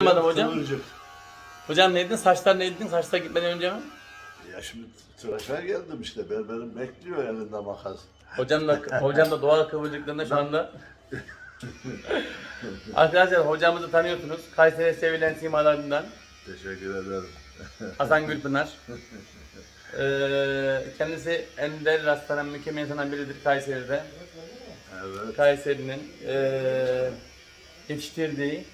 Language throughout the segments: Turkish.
Anlamadım hocam. Kıvırcık. Hocam ne dedin? Saçlar ne dedin? Saçlar gitmeden önce mi? Ya şimdi tıraşa geldim işte. Berberim bekliyor elinde makas. Hocam da, hocam da doğal kıvırcıklarında şu anda. Arkadaşlar hocamızı tanıyorsunuz. Kayseri sevilen simalarından. Teşekkür ederim. Hasan Gülpınar. Ee, kendisi ender rastlanan mükemmel insanlardan biridir Kayseri'de. Evet. Kayseri'nin ee, yetiştirdiği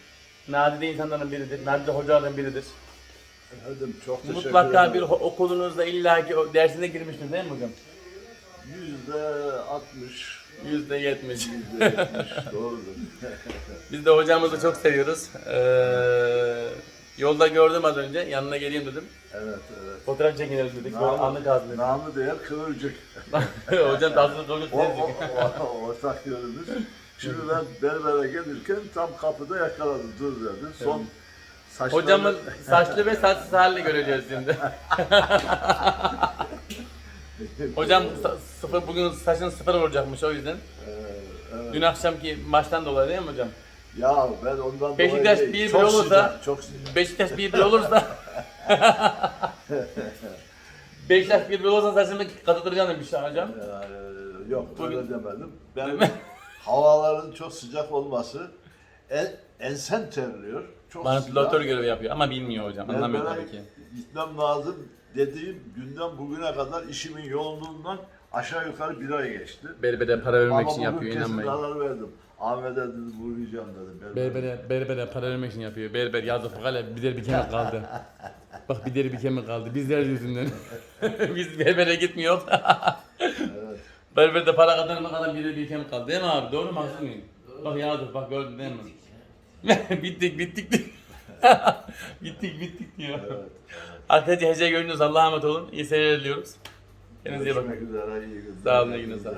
nadide insanların biridir. Nadide hocalardan biridir. Efendim çok teşekkür Mutlaka bir ho- okulunuzda illaki o dersine girmiştir değil mi hocam? Yüzde altmış, Yüzde yetmiş. yüzde yetmiş. Doğrudur. Biz de hocamızı çok seviyoruz. Ee, yolda gördüm az önce. Yanına geleyim dedim. Evet, evet. Fotoğraf çekinelim dedik. Böyle anlık dedik. namı değer kıvırcık. hocam tatlını çocuk O, o, o, ortak yönümüz. Şimdi ben berbere gelirken tam kapıda yakaladım. Dur dedi. Son saçlarını... Hocamın saçlı ve saçsız halini göreceğiz şimdi. Hocam sıfır bugün saçını sıfır vuracakmış o yüzden. Ee, evet. Dün akşamki maçtan dolayı değil mi hocam? Ya ben ondan Beşiktaş dolayı bir çok olursa- sıcak, çok sıcak. Beşiktaş 1-1 olursa Beşiktaş 1-1 olursa saçımı katılacağım demiş hocam. Ee, yok Bugün- öyle demedim. Ben havaların çok sıcak olması en, ensen terliyor. Çok Manipülatör sıcak. görevi yapıyor ama bilmiyor hocam. Anlamıyor Berbere tabii ki. Gitmem lazım dediğim günden bugüne kadar işimin yoğunluğundan aşağı yukarı bir ay geçti. Berbere para vermek Ama için yapıyor inanmayın. karar verdim. Ahmet'e dedim uğrayacağım dedim. Berbere. Berbere, berbere para vermek için yapıyor. Berber yazık hala bir deri bir kemik kaldı. Bak bir deri bir kemik kaldı. Bizler yüzünden. Biz berbere gitmiyor. Berberde para kazanmak kadar bir deri bir kemik kaldı. Değil mi abi? Doğru mu? Haksız mıyım? Bak yazık bak gördün değil mi? bittik bittik. bittik bittik diyor. Evet. Arkadaşlar hece görünüyoruz. Allah'a emanet olun. İyi seyirler diliyoruz. Kendinize iyi bakın. Üzere. iyi. Sağ olun, iyi günler.